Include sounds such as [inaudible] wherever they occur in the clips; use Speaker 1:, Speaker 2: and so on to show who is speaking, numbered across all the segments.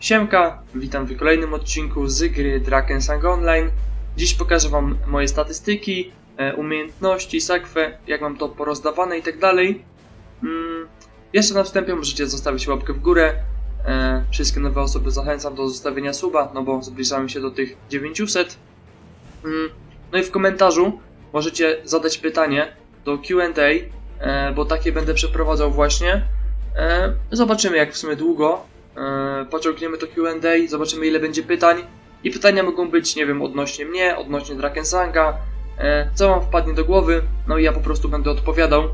Speaker 1: Siemka, witam w kolejnym odcinku z gry Drakensang Online. Dziś pokażę wam moje statystyki, e, umiejętności, sakwę, jak mam to porozdawane i tak dalej. Mm, Jeszcze na wstępie możecie zostawić łapkę w górę. E, Wszystkie nowe osoby zachęcam do zostawienia suba, no bo zbliżamy się do tych 900. Mm, No i w komentarzu możecie zadać pytanie do Q&A, e, bo takie będę przeprowadzał właśnie. Zobaczymy jak w sumie długo pociągniemy to Q&A, zobaczymy ile będzie pytań. I pytania mogą być, nie wiem, odnośnie mnie, odnośnie Drakensanga, e, co wam wpadnie do głowy, no i ja po prostu będę odpowiadał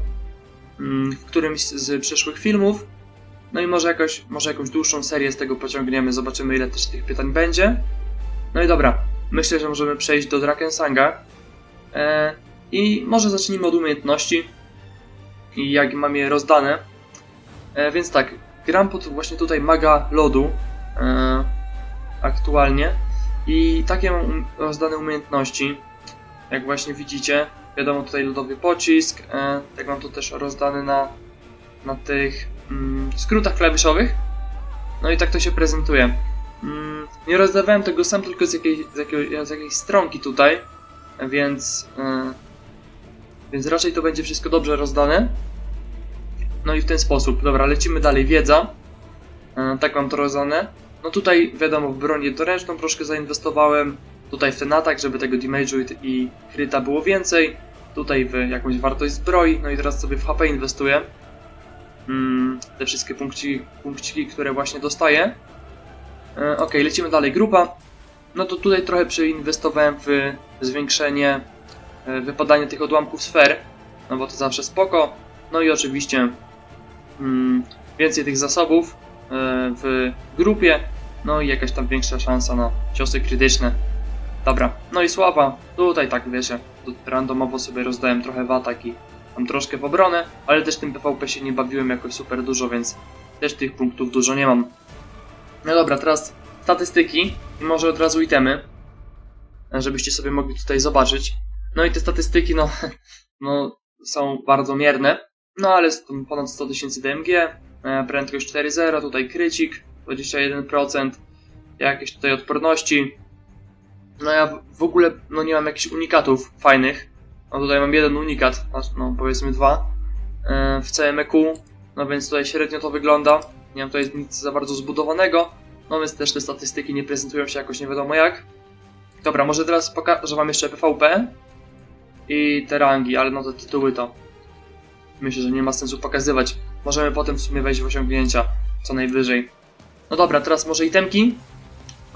Speaker 1: mm, w którymś z- przyszłych filmów. No i może, jakoś, może jakąś dłuższą serię z tego pociągniemy, zobaczymy ile też tych pytań będzie. No i dobra, myślę, że możemy przejść do Drakensanga. E, I może zacznijmy od umiejętności i jak mam je rozdane. E, więc tak, gram pod właśnie tutaj maga lodu e, aktualnie i takie mam um, rozdane umiejętności, jak właśnie widzicie. Wiadomo tutaj lodowy pocisk, e, tak mam to też rozdane na, na tych mm, skrótach klawiszowych. No i tak to się prezentuje. Mm, nie rozdawałem tego sam tylko z jakiejś, z jakiej, z jakiejś stronki tutaj, więc, e, więc raczej to będzie wszystko dobrze rozdane. No i w ten sposób. Dobra, lecimy dalej. Wiedza. E, tak mam to rozdane. No tutaj wiadomo, w broń jednoręczną troszkę zainwestowałem. Tutaj w ten atak, żeby tego damage'u i, kryta było więcej. Tutaj w jakąś wartość zbroi. No i teraz sobie w HP inwestuję. Mm, te wszystkie punkciki, punkciki, które właśnie dostaję. E, ok, lecimy dalej. Grupa. No to tutaj trochę przeinwestowałem w zwiększenie e, wypadania tych odłamków sfer. No bo to zawsze spoko. No i oczywiście więcej tych zasobów e, w grupie, no i jakaś tam większa szansa na ciosy krytyczne. Dobra, no i sława, tutaj tak wiecie, randomowo sobie rozdałem trochę w atak i tam troszkę w obronę, ale też tym PvP się nie bawiłem jakoś super dużo, więc też tych punktów dużo nie mam. No dobra, teraz statystyki i może od razu itemy, żebyście sobie mogli tutaj zobaczyć. No i te statystyki, no, [laughs] no są bardzo mierne. No ale ponad 100 tysięcy DMG, e, prędkość 4.0, tutaj krycik 21%, jakieś tutaj odporności. No ja w- ogóle no nie mam jakichś unikatów fajnych. No tutaj mam jeden unikat, no powiedzmy dwa e, w CMQ, no więc tutaj średnio to wygląda. Nie mam tutaj nic za bardzo zbudowanego, no więc też te statystyki nie prezentują się jakoś nie wiadomo jak. Dobra, może teraz pokażę wam jeszcze PvP i te rangi, ale no te tytuły to myślę, że nie ma sensu pokazywać. Możemy potem w sumie wejść w osiągnięcia, co najwyżej. No dobra, teraz może itemki.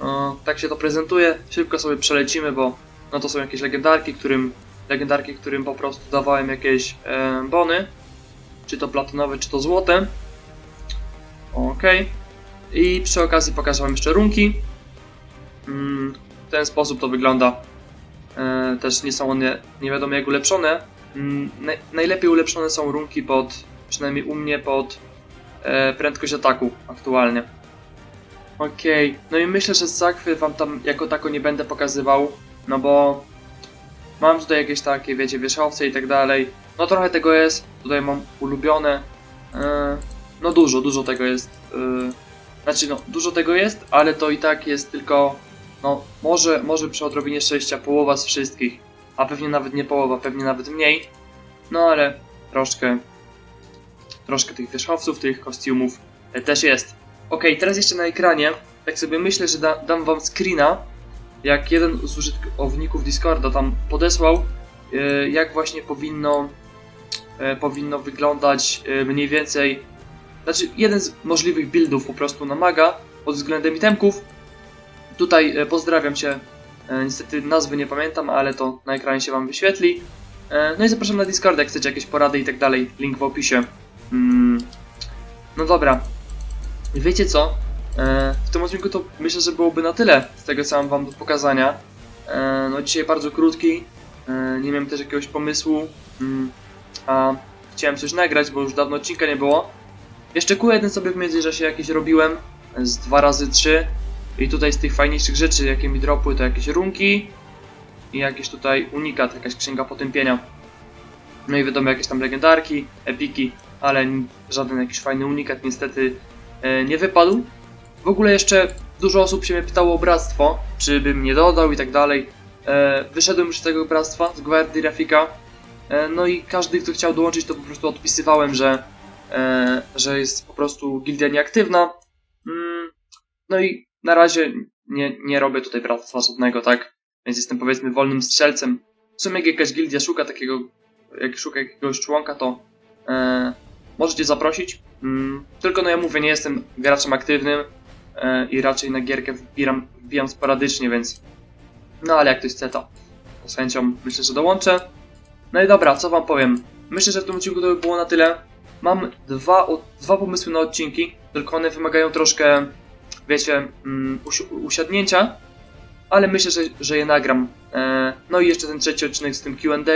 Speaker 1: O, tak się to prezentuje. Szybko sobie przelecimy, bo no to są jakieś legendarki, którym legendarki, którym po prostu dawałem jakieś e, bony. Czy to platynowe, czy to złote. Okej. I przy okazji pokażę wam jeszcze runki. Mm, w ten sposób to wygląda. E, też nie są one nie wiadomo jak ulepszone, najlepiej ulepszone są runki pod, przynajmniej u mnie, pod e, prędkość ataku aktualnie. Okej, no i myślę, że sakwy wam tam jako tako nie będę pokazywał, no bo mam tutaj jakieś takie, wiecie, wierzchowce i tak dalej. No trochę tego jest, tutaj mam ulubione. E, no dużo, dużo tego jest. E, znaczy no, dużo tego jest, ale to i tak jest tylko, no może, może przy odrobinie szczęścia połowa z wszystkich a pewnie nawet nie połowa, pewnie nawet mniej. No ale troszkę, troszkę tych wierzchowców, tych kostiumów e, też jest. Ok, teraz jeszcze na ekranie, tak sobie myślę, że da, dam wam screena, jak jeden z użytkowników Discorda tam podesłał, e, jak właśnie powinno, e, powinno wyglądać mniej więcej, znaczy jeden z możliwych buildów po prostu na maga pod względem itemków. Tutaj pozdrawiam cię Niestety nazwy nie pamiętam, ale to na ekranie się Wam wyświetli. E, No i zapraszam na Discord, jak chcecie jakieś porady i tak dalej. Link w opisie. Mm. No dobra. Wiecie co? E, W tym odcinku to myślę, że byłoby na tyle z tego, co mam Wam do pokazania. E, No dzisiaj bardzo krótki. E, Nie miałem też jakiegoś pomysłu. Mm. A chciałem coś nagrać, bo już dawno odcinka nie było. Jeszcze Q1 sobie w międzyczasie jakieś robiłem. Z 2 razy 3 i tutaj z tych fajniejszych rzeczy, jakie mi dropły, to jakieś runki i jakieś tutaj unikat, jakaś księga potępienia. No i wiadomo, jakieś tam legendarki, epiki, ale żaden jakiś fajny unikat niestety e, nie wypadł. W ogóle jeszcze dużo osób się mnie pytało o bractwo, czy bym nie dodał i tak dalej. E, wyszedłem już z tego bractwa, z Gwardii Rafika. E, no i każdy, kto chciał dołączyć, to po prostu odpisywałem, że, e, że jest po prostu gildia nieaktywna. Mm, no i na razie nie, nie robię tutaj bractwa żadnego, tak? Więc jestem powiedzmy wolnym strzelcem. W sumie jak jakaś gildia szuka takiego, jak szuka jakiegoś członka, to e, możecie zaprosić. Mm, tylko no ja mówię, nie jestem graczem aktywnym e, i raczej na gierkę wbijam, wbijam sporadycznie, więc no ale jak ktoś chce, to z chęcią myślę, że dołączę. No i dobra, co wam powiem? Myślę, że w tym odcinku to by było na tyle. Mam dwa, dwa pomysły na odcinki, tylko one wymagają troszkę, wiecie, mm, usi- usiadnięcia, ale myślę, że, że je nagram. E, no i jeszcze ten trzeci odcinek z tym Q&A,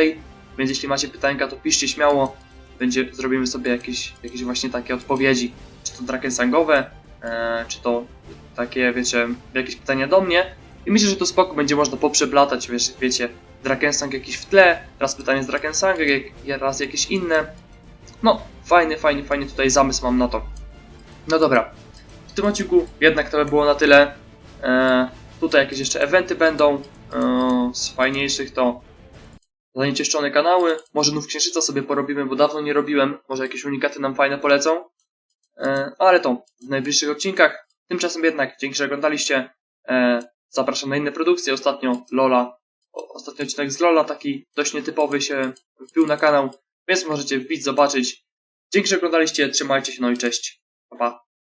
Speaker 1: więc jeśli macie pytanka, to piszcie śmiało. Będzie, zrobimy sobie jakieś, jakieś właśnie takie odpowiedzi, czy to drakensangowe, e, czy to takie, wiecie, jakieś pytania do mnie. I myślę, że to spoko będzie można poprzeplatać, wiesz, wiecie, Drakensang jakiś w tle, raz pytanie z Drakensanga, jak, raz jakieś inne. No, fajny, fajny, fajny tutaj zamysł mam na to. No dobra, w tym odcinku jednak to by było na tyle. E, tutaj jakieś jeszcze eventy będą. E, z fajniejszych to zanieczyszczone kanały. Może nów księżyca sobie porobimy, bo dawno nie robiłem. Może jakieś unikaty nam fajne polecą. E, ale to w najbliższych odcinkach. Tymczasem jednak dzięki, że oglądaliście. E, zapraszam na inne produkcje. Ostatnio Lola, ostatni odcinek z Lola, taki dość nietypowy się wbił na kanał, więc możecie wbić, zobaczyć. Dzięki, że oglądaliście. Trzymajcie się, no i cześć. Pa, pa.